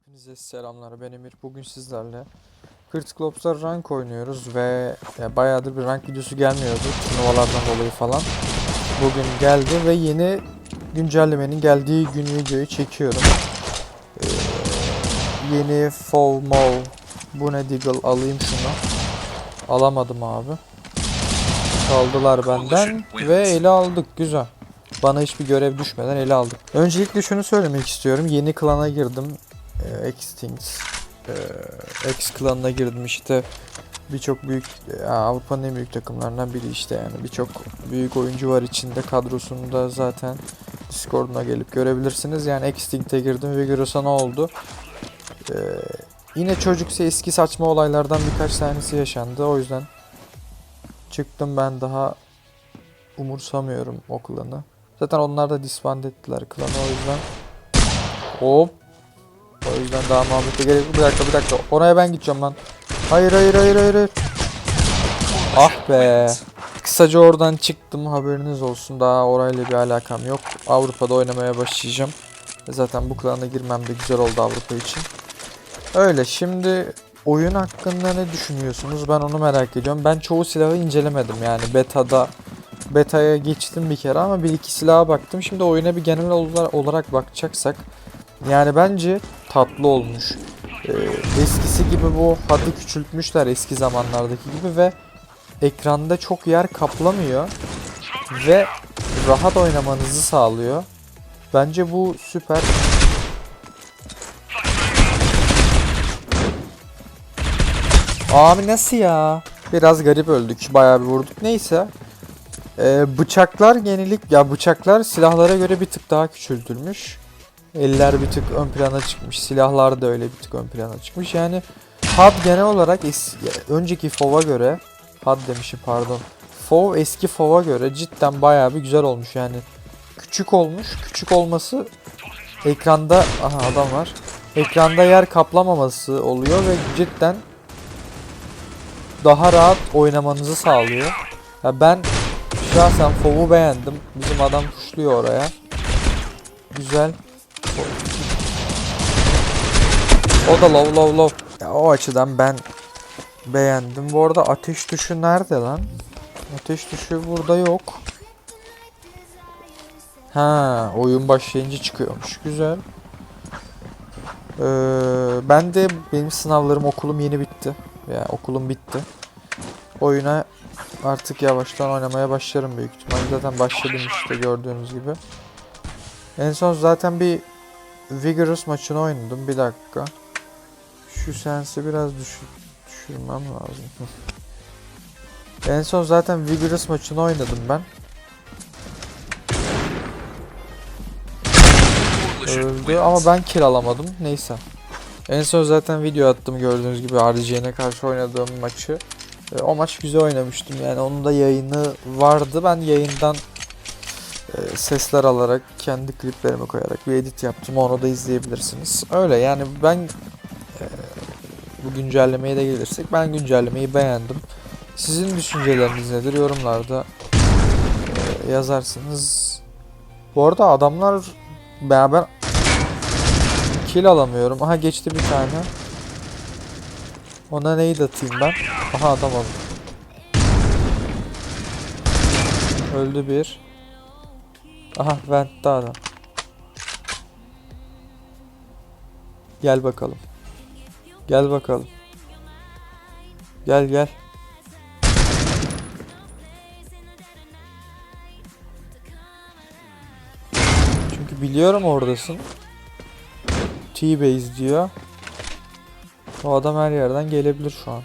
Hepinize selamlar ben Emir. Bugün sizlerle Critical Ops'ta rank oynuyoruz ve ya bayağıdır bir rank videosu gelmiyordu turnuvalardan dolayı falan. Bugün geldi ve yeni güncellemenin geldiği gün videoyu çekiyorum. Ee, yeni Fall Mall bu ne Deagle alayım şunu. Alamadım abi. Çaldılar benden ve ele aldık güzel. Bana hiçbir görev düşmeden ele aldık. Öncelikle şunu söylemek istiyorum. Yeni klana girdim. Ee, Extinct. Ee, X klanına girdim işte. Birçok büyük Avrupa'nın en büyük takımlarından biri işte yani. Birçok büyük oyuncu var içinde. Kadrosunda zaten Discord'una gelip görebilirsiniz. Yani Extinct'e girdim. Vigoros'a ne oldu? Ee, yine çocuksa eski saçma olaylardan birkaç tanesi yaşandı. O yüzden çıktım ben daha umursamıyorum o klanı. Zaten onlar da disband ettiler klanı o yüzden. Hop. O yüzden daha muhabbete gerek yok. Bir dakika bir dakika. Oraya ben gideceğim lan. Hayır hayır hayır hayır. hayır. Ah be. Kısaca oradan çıktım haberiniz olsun. Daha orayla bir alakam yok. Avrupa'da oynamaya başlayacağım. Ve Zaten bu klana girmem de güzel oldu Avrupa için. Öyle şimdi oyun hakkında ne düşünüyorsunuz? Ben onu merak ediyorum. Ben çoğu silahı incelemedim yani beta'da beta'ya geçtim bir kere ama bir iki silaha baktım. Şimdi oyuna bir genel olar- olarak bakacaksak yani bence tatlı olmuş. Ee, eskisi gibi bu hadı küçültmüşler eski zamanlardaki gibi ve ekranda çok yer kaplamıyor ve rahat oynamanızı sağlıyor. Bence bu süper. Abi nasıl ya? Biraz garip öldük. Bayağı bir vurduk. Neyse. Ee, bıçaklar yenilik ya bıçaklar silahlara göre bir tık daha küçültülmüş. Eller bir tık ön plana çıkmış. Silahlar da öyle bir tık ön plana çıkmış. Yani HUD genel olarak es- önceki FOV'a göre HUD demişim pardon. FOV eski FOV'a göre cidden bayağı bir güzel olmuş yani. Küçük olmuş. Küçük olması ekranda aha adam var. Ekranda yer kaplamaması oluyor ve cidden daha rahat oynamanızı sağlıyor. Ya ben şahsen FOV'u beğendim. Bizim adam kuşluyor oraya. Güzel. O da low low low. Ya o açıdan ben beğendim. Bu arada ateş tuşu nerede lan? Ateş tuşu burada yok. Ha, oyun başlayınca çıkıyormuş. Güzel. Ee, ben de benim sınavlarım okulum yeni bitti. Ya okulum bitti. Oyuna artık yavaştan oynamaya başlarım büyük ihtimalle. Zaten başladım işte gördüğünüz gibi. En son zaten bir Vigorous maçını oynadım. Bir dakika. Şu sensi biraz düşür düşürmem lazım. en son zaten Vigorous maçını oynadım ben. Öldü ama ben kill alamadım. Neyse. En son zaten video attım gördüğünüz gibi RGN'e karşı oynadığım maçı. E, o maç güzel oynamıştım yani onun da yayını vardı. Ben yayından e, sesler alarak kendi kliplerimi koyarak bir edit yaptım. Onu da izleyebilirsiniz. Öyle yani ben e, bu güncellemeye de gelirsek ben güncellemeyi beğendim. Sizin düşünceleriniz nedir? Yorumlarda e, yazarsınız. Bu arada adamlar ben, ben kill alamıyorum. Aha geçti bir tane. Ona neyi de atayım ben? Aha adam aldı. Öldü bir. Aha vent'te adam. Gel bakalım. Gel bakalım. Gel gel. Çünkü biliyorum oradasın. T-base diyor. O adam her yerden gelebilir şu an.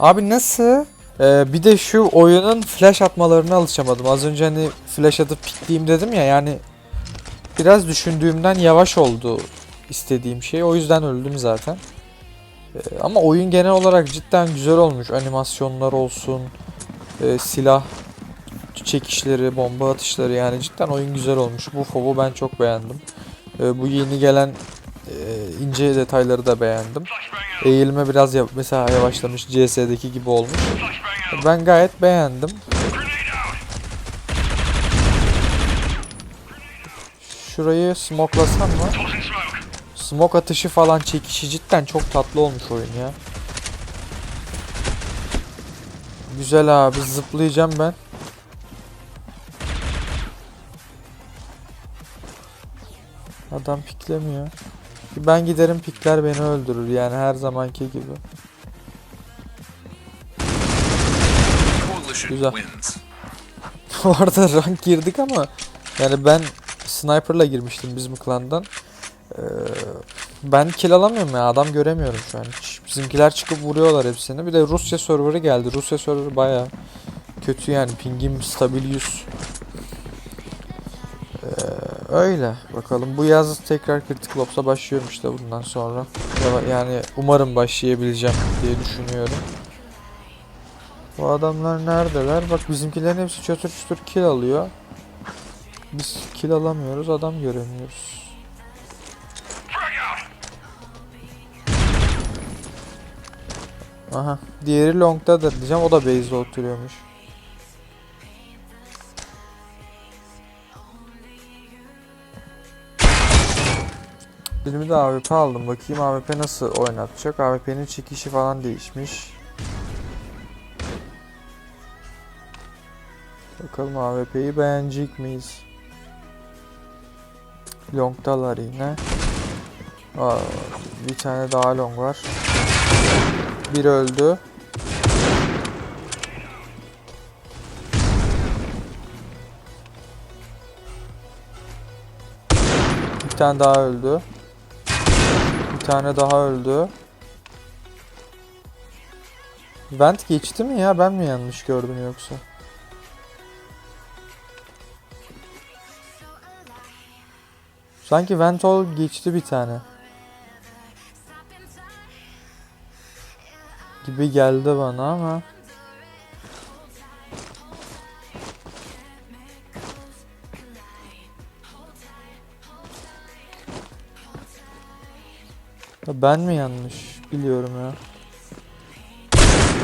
Abi nasıl? Ee, bir de şu oyunun flash atmalarına alışamadım. Az önce hani flash atıp pikleyeyim dedim ya yani biraz düşündüğümden yavaş oldu istediğim şey. O yüzden öldüm zaten. Ee, ama oyun genel olarak cidden güzel olmuş. Animasyonlar olsun, e, silah çekişleri, bomba atışları yani cidden oyun güzel olmuş. Bu FOV'u ben çok beğendim. Ee, bu yeni gelen e, ince detayları da beğendim eğilme biraz ya mesela yavaşlamış CS'deki gibi olmuş. Ben gayet beğendim. Şurayı smoklasam mı? Smoke atışı falan çekişi cidden çok tatlı olmuş oyun ya. Güzel abi zıplayacağım ben. Adam piklemiyor. Ben giderim pikler beni öldürür yani her zamanki gibi. Güzel. arada rank girdik ama yani ben sniper'la girmiştim bizim klandan. Ee, ben kill alamıyorum ya adam göremiyorum şu an hiç. Bizimkiler çıkıp vuruyorlar hepsini. Bir de Rusya serverı geldi. Rusya serverı baya kötü yani pingim stabil 100. Öyle bakalım bu yaz tekrar Critical Ops'a başlıyorum işte bundan sonra. Ya- Yani umarım başlayabileceğim diye düşünüyorum. Bu adamlar neredeler? Bak bizimkilerin hepsi çatır çutur kill alıyor. Biz kill alamıyoruz, adam göremiyoruz. Aha, diğeri long'dadır diyeceğim. O da base'de oturuyormuş. Birimi de AWP aldım. Bakayım AWP nasıl oynatacak. AWP'nin çekişi falan değişmiş. Bakalım AWP'yi beğenecek miyiz? Long'dalar yine. Aa, bir tane daha long var. Bir öldü. Bir tane daha öldü. Tane daha öldü. Vent geçti mi ya? Ben mi yanlış gördüm yoksa? Sanki Ventol geçti bir tane. Gibi geldi bana ama. Ya ben mi yanlış biliyorum ya.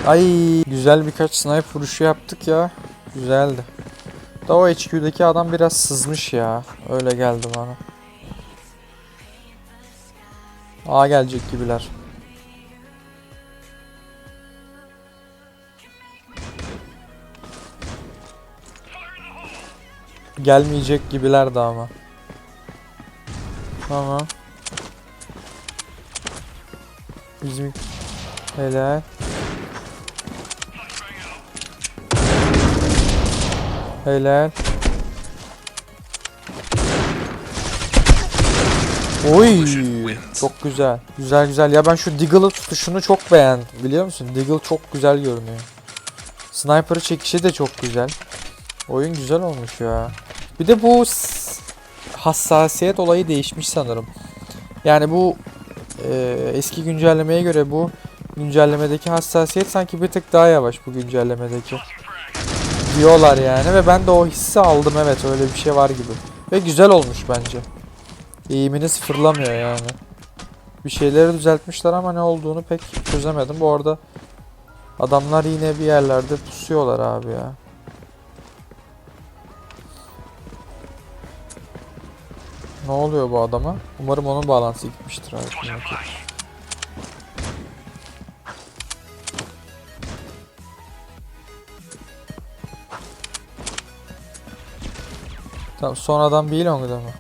Ay güzel birkaç snipe vuruşu yaptık ya. Güzeldi. Da o HQ'daki adam biraz sızmış ya. Öyle geldi bana. A gelecek gibiler. Gelmeyecek gibiler de ama. Tamam. Bizim helal. Helal. Oy, çok güzel. Güzel güzel. Ya ben şu Deagle'ı tutuşunu çok beğendim. Biliyor musun? Deagle çok güzel görünüyor. Sniper'ı çekişi de çok güzel. Oyun güzel olmuş ya. Bir de bu hassasiyet olayı değişmiş sanırım. Yani bu e, eski güncellemeye göre bu güncellemedeki hassasiyet sanki bir tık daha yavaş bu güncellemedeki. Diyorlar yani ve ben de o hissi aldım evet öyle bir şey var gibi. Ve güzel olmuş bence. Eğimini sıfırlamıyor yani. Bir şeyleri düzeltmişler ama ne olduğunu pek çözemedim. Bu arada adamlar yine bir yerlerde pusuyorlar abi ya. Ne oluyor bu adama? Umarım onun bağlantısı gitmiştir abi. Tamam son adam bir long'da mı?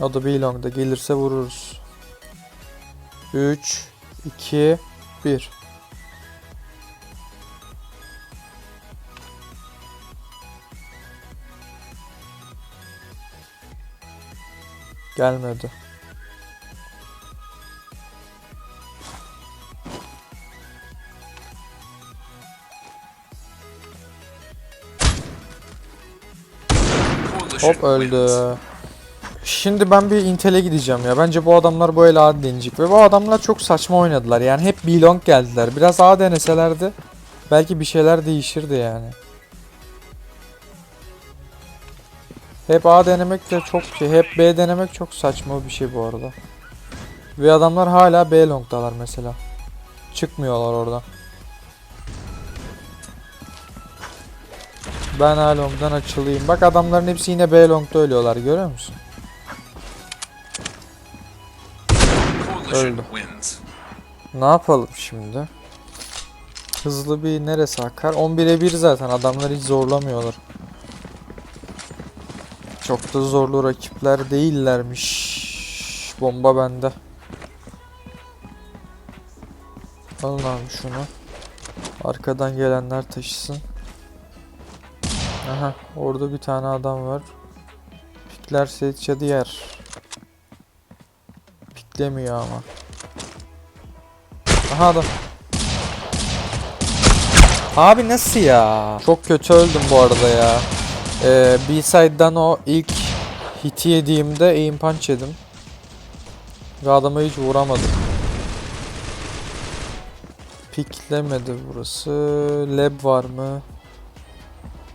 O da bir gelirse vururuz. 3 2 1 Gelmedi. Hop öldü. Şimdi ben bir Intel'e gideceğim ya. Bence bu adamlar bu el A. Ve bu adamlar çok saçma oynadılar. Yani hep B-long geldiler. Biraz A deneselerdi belki bir şeyler değişirdi yani. Hep A denemek de çok şey. Hep B denemek çok saçma bir şey bu arada. Ve adamlar hala B long'dalar mesela. Çıkmıyorlar oradan. Ben A long'dan açılayım. Bak adamların hepsi yine B long'da ölüyorlar görüyor musun? Öldü. Ne yapalım şimdi? Hızlı bir neresi akar? 11'e 1 zaten adamlar hiç zorlamıyorlar. Çok da zorlu rakipler değillermiş. Bomba bende. Alın abi şunu. Arkadan gelenler taşısın. Aha orada bir tane adam var. Piklerse headshot'ı yer. Piklemiyor ama. Aha adam. Abi nasıl ya? Çok kötü öldüm bu arada ya. Ee, B-side'dan o ilk hiti yediğimde aim punch yedim. Ve adama hiç vuramadım. Piklemedi burası. Lab var mı?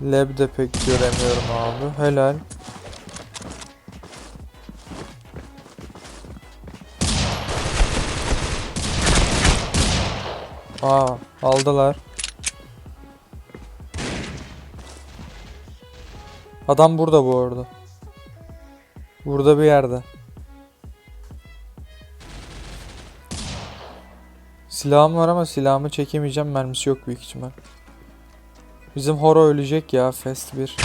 Lab de pek göremiyorum abi. Helal. Aa, aldılar. Adam burada bu arada. Burada bir yerde. Silahım var ama silahımı çekemeyeceğim. Mermisi yok büyük ihtimal. Bizim horo ölecek ya Fest 1.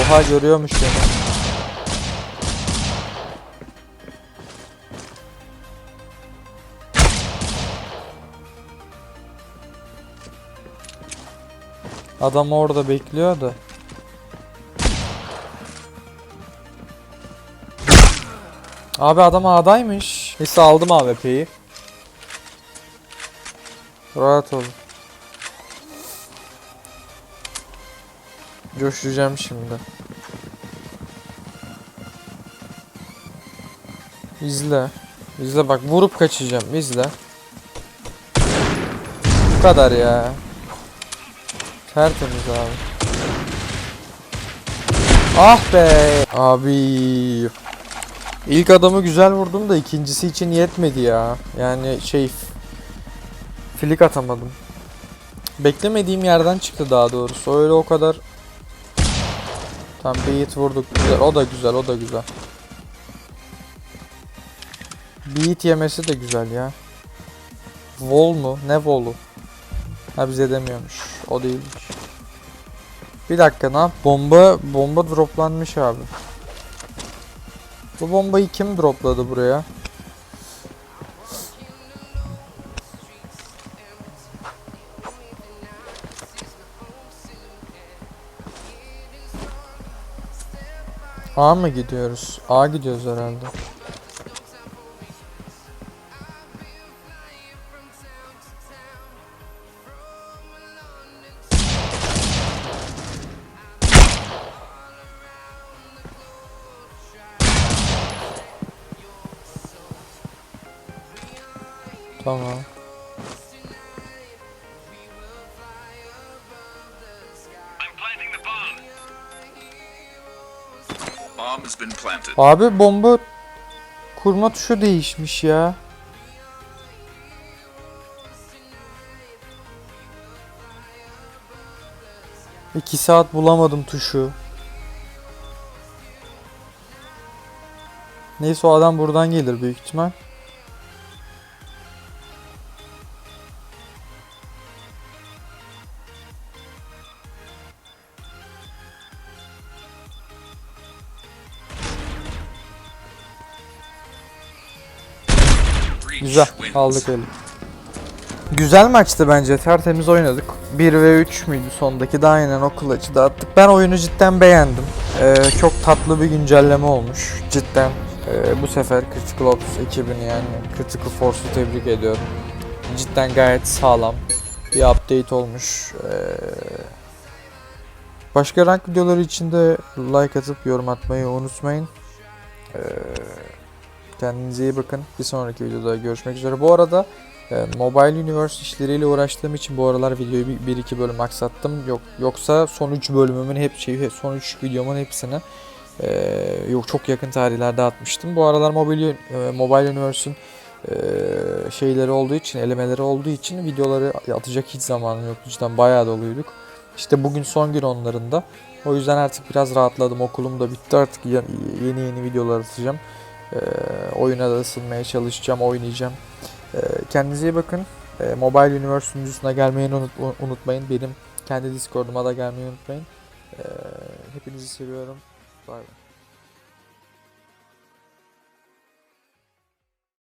Oha görüyormuş beni. Adam orada bekliyor da. Abi adam A'daymış. Neyse aldım AWP'yi. Rahat ol. Coşacağım şimdi. İzle. İzle bak vurup kaçacağım. İzle. Bu kadar ya. Tertemiz abi. Ah be. Abi. İlk adamı güzel vurdum da ikincisi için yetmedi ya. Yani şey flik atamadım. Beklemediğim yerden çıktı daha doğrusu. Öyle o kadar Tam bir hit vurduk. Güzel. O da güzel, o da güzel. Bir hit yemesi de güzel ya. Vol mu? Ne volu? Ha bize demiyormuş. O değilmiş. Bir dakika ne? Bomba, bomba droplanmış abi. Bu bombayı kim dropladı buraya? A mı gidiyoruz? A gidiyoruz herhalde. Abi bomba kurma tuşu değişmiş ya. İki saat bulamadım tuşu. Neyse o adam buradan gelir büyük ihtimal. Güzel aldık eli. Güzel maçtı bence tertemiz oynadık. 1 ve 3 müydü sondaki de aynen o kılıcı da attık. Ben oyunu cidden beğendim. Ee, çok tatlı bir güncelleme olmuş cidden. Ee, bu sefer Critical Ops ekibini yani Critical Force'u tebrik ediyorum. Cidden gayet sağlam bir update olmuş. Ee, başka rank videoları için de like atıp yorum atmayı unutmayın. Ee, kendinize iyi bakın. Bir sonraki videoda görüşmek üzere. Bu arada e, Mobile Universe işleriyle uğraştığım için bu aralar videoyu bir, iki bölüm aksattım. Yok yoksa son 3 bölümümün hep şeyi son 3 videomun hepsini e, yok çok yakın tarihlerde atmıştım. Bu aralar Mobile e, Mobile Universe'ün e, şeyleri olduğu için, elemeleri olduğu için videoları atacak hiç zamanım yoktu. Cidden bayağı doluyduk. İşte bugün son gün onların da. O yüzden artık biraz rahatladım. Okulum da bitti artık yeni yeni videolar atacağım. Ee, oyuna da ısınmaya çalışacağım, oynayacağım. Ee, kendinize iyi bakın. Ee, Mobile Universe sunucusuna gelmeyi unut- unutmayın. Benim kendi Discord'uma da gelmeyi unutmayın. Ee, hepinizi seviyorum. Bay bay.